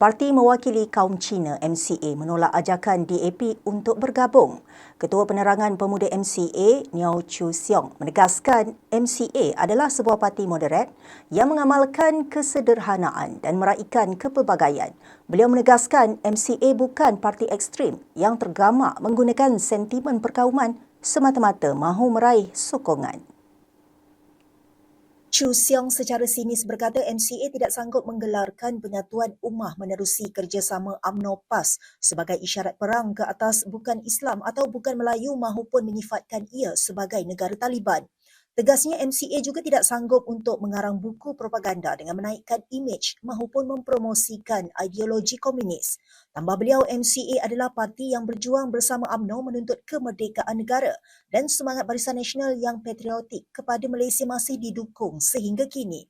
Parti Mewakili Kaum Cina MCA menolak ajakan DAP untuk bergabung. Ketua Penerangan Pemuda MCA, Niao Chu Siong, menegaskan MCA adalah sebuah parti moderat yang mengamalkan kesederhanaan dan meraihkan kepelbagaian. Beliau menegaskan MCA bukan parti ekstrim yang tergamak menggunakan sentimen perkauman semata-mata mahu meraih sokongan. Chu Siong secara sinis berkata MCA tidak sanggup menggelarkan penyatuan ummah menerusi kerjasama UMNO PAS sebagai isyarat perang ke atas bukan Islam atau bukan Melayu mahupun menyifatkan ia sebagai negara Taliban. Tegasnya MCA juga tidak sanggup untuk mengarang buku propaganda dengan menaikkan imej mahupun mempromosikan ideologi komunis. Tambah beliau, MCA adalah parti yang berjuang bersama UMNO menuntut kemerdekaan negara dan semangat Barisan Nasional yang patriotik kepada Malaysia masih didukung sehingga kini.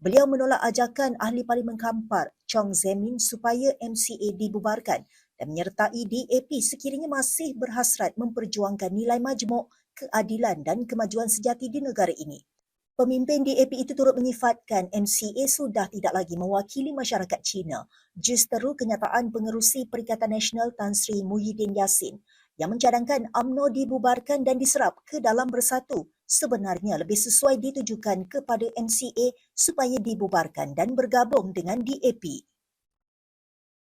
Beliau menolak ajakan Ahli Parlimen Kampar, Chong Zemin supaya MCA dibubarkan dan menyertai DAP sekiranya masih berhasrat memperjuangkan nilai majmuk keadilan dan kemajuan sejati di negara ini. Pemimpin DAP itu turut menyifatkan MCA sudah tidak lagi mewakili masyarakat Cina justeru kenyataan pengerusi Perikatan Nasional Tan Sri Muhyiddin Yassin yang mencadangkan UMNO dibubarkan dan diserap ke dalam bersatu sebenarnya lebih sesuai ditujukan kepada MCA supaya dibubarkan dan bergabung dengan DAP.